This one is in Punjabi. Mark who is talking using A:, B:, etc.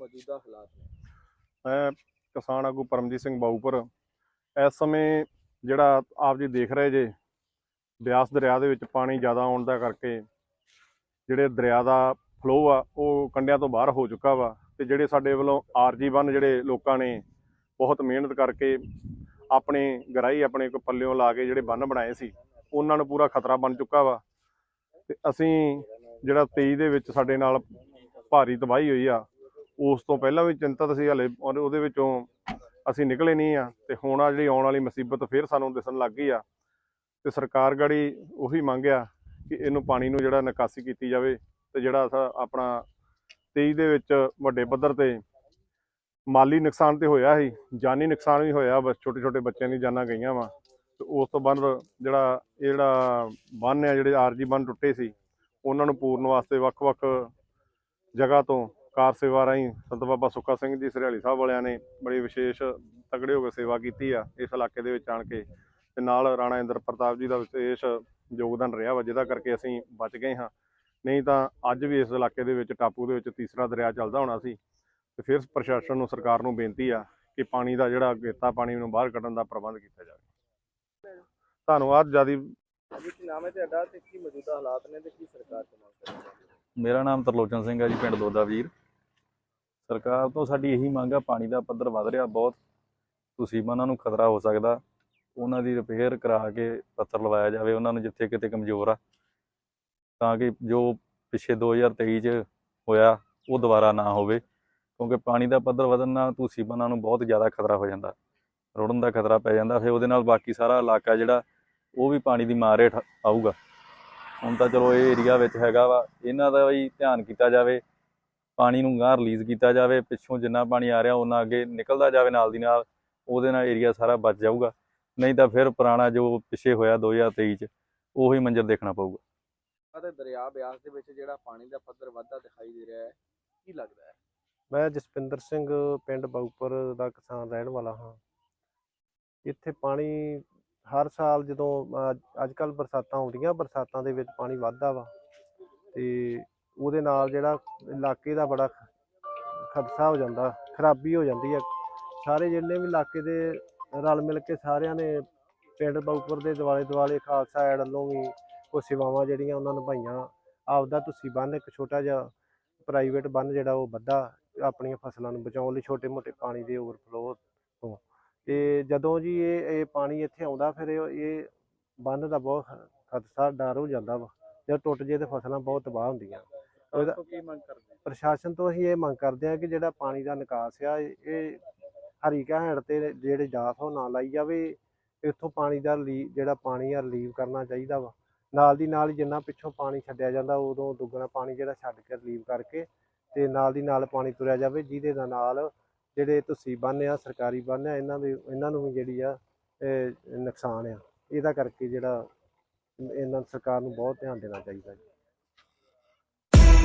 A: ਮੌਜੂਦਾ ਹਾਲਾਤ ਨੇ।
B: ਮੈਂ ਕਿਸਾਨ ਆਗੂ ਪਰਮਜੀਤ ਸਿੰਘ ਬਾਊਪੁਰ ਇਸ ਸਮੇਂ ਜਿਹੜਾ ਆਪ ਜੀ ਦੇਖ ਰਹੇ ਜੇ, ਬਿਆਸ ਦਰਿਆ ਦੇ ਵਿੱਚ ਪਾਣੀ ਜ਼ਿਆਦਾ ਆਉਣ ਦਾ ਕਰਕੇ ਜਿਹੜੇ ਦਰਿਆ ਦਾ ਫਲੋ ਆ, ਉਹ ਕੰਡਿਆਂ ਤੋਂ ਬਾਹਰ ਹੋ ਚੁੱਕਾ ਵਾ ਤੇ ਜਿਹੜੇ ਸਾਡੇ ਵੱਲੋਂ ਆਰਜੀ ਬੰਨ ਜਿਹੜੇ ਲੋਕਾਂ ਨੇ ਬਹੁਤ ਮਿਹਨਤ ਕਰਕੇ ਆਪਣੇ ਗਰਾਈ, ਆਪਣੇ ਕੋ ਪੱਲਿਓਂ ਲਾ ਕੇ ਜਿਹੜੇ ਬੰਨ ਬਣਾਏ ਸੀ, ਉਹਨਾਂ ਨੂੰ ਪੂਰਾ ਖਤਰਾ ਬਣ ਚੁੱਕਾ ਵਾ ਤੇ ਅਸੀਂ ਜਿਹੜਾ 23 ਦੇ ਵਿੱਚ ਸਾਡੇ ਨਾਲ ਭਾਰੀ ਤਬਾਹੀ ਹੋਈ ਆ ਉਸ ਤੋਂ ਪਹਿਲਾਂ ਵੀ ਚਿੰਤਤ ਸੀ ਹਲੇ, ਔਰ ਉਹਦੇ ਵਿੱਚੋਂ ਅਸੀਂ ਨਿਕਲੇ ਨਹੀਂ ਆ, ਤੇ ਹੁਣ ਆ ਜਿਹੜੀ ਆਉਣ ਵਾਲੀ ਮੁਸੀਬਤ ਫਿਰ ਸਾਨੂੰ ਦਿਸਣ ਲੱਗ ਗਈ ਆ। ਤੇ ਸਰਕਾਰ ਗੜੀ ਉਹੀ ਮੰਗਿਆ ਕਿ ਇਹਨੂੰ ਪਾਣੀ ਨੂੰ ਜਿਹੜਾ ਨਿਕਾਸੀ ਕੀਤੀ ਜਾਵੇ ਤੇ ਜਿਹੜਾ ਆਪਣਾ 23 ਦੇ ਵਿੱਚ ਵੱਡੇ ਪੱਧਰ ਤੇ ਮਾਲੀ ਨੁਕਸਾਨ ਤੇ ਹੋਇਆ ਸੀ, ਜਾਨੀ ਨੁਕਸਾਨ ਵੀ ਹੋਇਆ, ਬਸ ਛੋਟੇ ਛੋਟੇ ਬੱਚਿਆਂ ਦੀ ਜਾਨਾਂ ਗਈਆਂ ਵਾ। ਤੇ ਉਸ ਤੋਂ ਬਾਅਦ ਜਿਹੜਾ ਇਹ ਜਿਹੜਾ ਬੰਨ ਆ, ਜਿਹੜੇ ਆਰਜੀ ਬੰਨ ਟੁੱਟੇ ਸੀ, ਉਹਨਾਂ ਨੂੰ ਪੂਰਨ ਵਾਸਤੇ ਵੱਖ-ਵੱਖ ਜਗ੍ਹਾ ਤੋਂ ਕਾਰ ਸੇਵਾ ਰਾਹੀਂ ਸੰਤ ਬਾਬਾ ਸੁੱਖਾ ਸਿੰਘ ਜੀ ਸਰਿਆਲੀ ਸਾਹਿਬ ਵਾਲਿਆਂ ਨੇ ਬੜੀ ਵਿਸ਼ੇਸ਼ ਤਗੜੇ ਹੋ ਕੇ ਸੇਵਾ ਕੀਤੀ ਆ ਇਸ ਇਲਾਕੇ ਦੇ ਵਿੱਚ ਆਣ ਕੇ ਤੇ ਨਾਲ ਰਾਣਾ ਇੰਦਰ ਪ੍ਰਤਾਪ ਜੀ ਦਾ ਵਿਸ਼ੇਸ਼ ਯੋਗਦਾਨ ਰਿਹਾ ਵਾ ਜਿਹਦਾ ਕਰਕੇ ਅਸੀਂ ਬਚ ਗਏ ਹਾਂ। ਨਹੀਂ ਤਾਂ ਅੱਜ ਵੀ ਇਸ ਇਲਾਕੇ ਦੇ ਵਿੱਚ ਟਾਪੂ ਦੇ ਵਿੱਚ ਤੀਸਰਾ ਦਰਿਆ ਚੱਲਦਾ ਹੋਣਾ ਸੀ ਤੇ ਫਿਰ ਪ੍ਰਸ਼ਾਸਨ ਨੂੰ ਸਰਕਾਰ ਨੂੰ ਬੇਨਤੀ ਆ ਕਿ ਪਾਣੀ ਦਾ ਜਿਹੜਾ ਗੇਤਾ ਪਾਣੀ ਨੂੰ ਬਾਹਰ ਕੱਢਣ ਦਾ ਪ੍ਰਬੰਧ ਕੀਤਾ ਜਾਵੇ। ਧੰਨਵਾਦ ਜਿਆਦੀ
A: ਜੀ ਕੀ ਨਾਮ ਹੈ ਤੁਹਾਡਾ ਤੇ ਕੀ ਮੌਜੂਦਾ ਹਾਲਾਤ ਨੇ ਤੇ ਕੀ ਸਰਕਾਰ ਤੋਂ ਮੰਗ ਕਰਦੇ ਹੋ?
C: ਮੇਰਾ ਨਾਮ ਤਰਲੋਚਨ ਸਿੰਘ ਹੈ ਜੀ ਪਿੰਡ ਦੋਦਾ ਵੀਰ। ਸਰਕਾਰ ਤੋਂ ਸਾਡੀ ਇਹੀ ਮੰਗ ਆ, ਪਾਣੀ ਦਾ ਪੱਧਰ ਵੱਧ ਰਿਹਾ ਬਹੁਤ ਤੁਸੀਬਾਨਾਂ ਨੂੰ ਖਤਰਾ ਹੋ ਸਕਦਾ, ਉਹਨਾਂ ਦੀ ਰਿਪੇਅਰ ਕਰਾ ਕੇ ਪੱਥਰ ਲਵਾਇਆ ਜਾਵੇ, ਉਹਨਾਂ ਨੂੰ ਜਿੱਥੇ ਕਿਤੇ ਕਮਜ਼ੋਰ ਆ, ਤਾਂ ਕਿ ਜੋ ਪਿਛੇ 2023 ਚ ਹੋਇਆ, ਉਹ ਦੁਬਾਰਾ ਨਾ ਹੋਵੇ, ਕਿਉਂਕਿ ਪਾਣੀ ਦਾ ਪੱਧਰ ਵਧਣ ਨਾਲ ਤੁਸੀਬਾਨਾਂ ਨੂੰ ਬਹੁਤ ਜ਼ਿਆਦਾ ਖਤਰਾ ਹੋ ਜਾਂਦਾ, ਰੁੜਨ ਦਾ ਖਤਰਾ ਪੈ ਜਾਂਦਾ, ਫਿਰ ਉਹਦੇ ਨਾਲ ਬਾਕੀ ਸਾਰਾ ਇਲਾਕਾ ਜਿਹੜਾ, ਉਹ ਵੀ ਪਾਣੀ ਦੀ ਮਾਰ ਹੇਠ ਆਊਗਾ। ਹੁਣ ਤਾਂ ਚਲੋ ਇਹ ਏਰੀਆ ਵਿੱਚ ਹੈਗਾ ਵਾ, ਇਹਨਾਂ ਦਾ ਵੀ ਧਿਆਨ ਕੀਤਾ ਜਾਵੇ ਪਾਣੀ ਨੂੰ ਗਾਂ ਰਿਲੀਜ਼ ਕੀਤਾ ਜਾਵੇ ਪਿੱਛੋਂ ਜਿੰਨਾ ਪਾਣੀ ਆ ਰਿਹਾ ਉਹਨਾਂ ਅੱਗੇ ਨਿਕਲਦਾ ਜਾਵੇ ਨਾਲ ਦੀ ਨਾਲ ਉਹਦੇ ਨਾਲ ਏਰੀਆ ਸਾਰਾ ਬਚ ਜਾਊਗਾ। ਨਹੀਂ ਤਾਂ ਫਿਰ ਪੁਰਾਣਾ ਜੋ ਪਿੱਛੇ ਹੋਇਆ 2023 ਚ ਉਹੀ ਮੰਜ਼ਰ ਦੇਖਣਾ ਪਊਗਾ।
A: ਅਤੇ ਦਰਿਆ ਬਿਆਸ ਦੇ ਵਿੱਚ ਜਿਹੜਾ ਪਾਣੀ ਦਾ ਪੱਧਰ ਵੱਧਦਾ ਦਿਖਾਈ ਦੇ ਰਿਹਾ ਹੈ ਕੀ ਲੱਗਦਾ ਹੈ?
D: ਮੈਂ ਜਸਪਿੰਦਰ ਸਿੰਘ ਪਿੰਡ ਬਾਊਪੁਰ ਦਾ ਕਿਸਾਨ ਰਹਿਣ ਵਾਲਾ ਹਾਂ। ਇੱਥੇ ਪਾਣੀ ਹਰ ਸਾਲ ਜਦੋਂ ਅੱਜ ਕੱਲ ਬਰਸਾਤਾਂ ਆਉਂਦੀਆਂ ਬਰਸਾਤਾਂ ਦੇ ਵਿੱਚ ਪਾਣੀ ਵੱਧਦਾ ਵਾ। ਤੇ ਉਹਦੇ ਨਾਲ ਜਿਹੜਾ ਇਲਾਕੇ ਦਾ ਬੜਾ ਖਦਸ਼ਾ ਹੋ ਜਾਂਦਾ, ਖਰਾਬੀ ਹੋ ਜਾਂਦੀ ਹੈ। ਸਾਰੇ ਜਿੰਨੇ ਵੀ ਇਲਾਕੇ ਦੇ ਰਲ ਮਿਲ ਕੇ ਸਾਰਿਆਂ ਨੇ ਪਿੰਡ ਬਾਊਪੁਰ ਦੇ ਦੁਆਲੇ ਦੁਆਲੇ ਖਾਲਸਾ ਐਡ ਵੱਲੋਂ ਵੀ ਕੁਝ ਸੇਵਾਵਾਂ ਜਿਹੜੀਆਂ ਉਹਨਾਂ ਨਿਭਾਈਆਂ ਆਪਦਾ ਤੁਸੀਂ ਬੰਨ, ਇੱਕ ਛੋਟਾ ਜਿਹਾ ਪ੍ਰਾਈਵੇਟ ਬੰਨ ਜਿਹੜਾ ਉਹ ਵੱਧਾ ਆਪਣੀਆਂ ਫਸਲਾਂ ਨੂੰ ਬਚਾਉਣ ਲਈ ਛੋਟੇ-ਮੋਟੇ ਪਾਣੀ ਦੇ ਓਵਰਫਲੋ ਤੋਂ। ਤੇ ਜਦੋਂ ਜੀ ਇਹ ਇਹ ਪਾਣੀ ਇੱਥੇ ਆਉਂਦਾ ਫਿਰ ਇਹ ਇਹ ਬੰਨ ਦਾ ਬਹੁਤ ਖਦਸ਼ਾ, ਡਰ ਹੋ ਜਾਂਦਾ ਵਾ। ਜੇ ਟੁੱਟ ਜੇ ਤੇ ਫਸਲਾਂ ਬਹੁਤ ਤਬਾਹ ਹੁੰਦੀਆਂ। ਉਹਦਾ
A: ਤੋਂ ਕੀ ਮੰਗ ਕਰਦੇ ਹੋ?
D: ਪ੍ਰਸ਼ਾਸਨ ਤੋਂ ਅਸੀਂ ਇਹ ਮੰਗ ਕਰਦੇ ਹਾਂ ਕਿ ਜਿਹੜਾ ਪਾਣੀ ਦਾ ਨਿਕਾਸ ਆ ਇਹ ਹਰੀਕਾ ਹੈਂਡ ਤੇ ਜਿਹੜੇ ਜਾਸ ਉਹ ਨਾ ਲਾਈ ਜਾਵੇ। ਇੱਥੋਂ ਪਾਣੀ ਦਾ ਜਿਹੜਾ ਪਾਣੀ ਆ ਰਿਲੀਵ ਕਰਨਾ ਚਾਹੀਦਾ ਵਾ। ਨਾਲ ਦੀ ਨਾਲ ਜਿੰਨਾ ਪਿੱਛੋਂ ਪਾਣੀ ਛੱਡਿਆ ਜਾਂਦਾ ਉਦੋਂ ਦੁੱਗਣਾ ਪਾਣੀ ਜਿਹੜਾ ਛੱਡ ਕੇ ਰਿਲੀਵ ਕਰਕੇ ਤੇ ਨਾਲ ਦੀ ਨਾਲ ਪਾਣੀ ਤੁਰਿਆ ਜਾਵੇ ਜਿਹਦੇ ਦਾ ਨਾਲ ਜਿਹੜੇ ਤੁਸੀਂ ਬੰਨ੍ਹ ਆ ਸਰਕਾਰੀ ਬੰਨ੍ਹ ਆ ਇਹਨਾਂ ਦੇ ਇਹਨਾਂ ਨੂੰ ਵੀ ਜਿਹੜੀ ਆ ਨੁਕਸਾਨ ਆ। ਇਹਦਾ ਕਰਕੇ ਜਿਹੜਾ ਇਹਨਾਂ ਸਰਕਾਰ ਨੂੰ ਬਹੁਤ ਧਿਆਨ ਦੇਣਾ ਚਾਹੀਦਾ ਜੀ।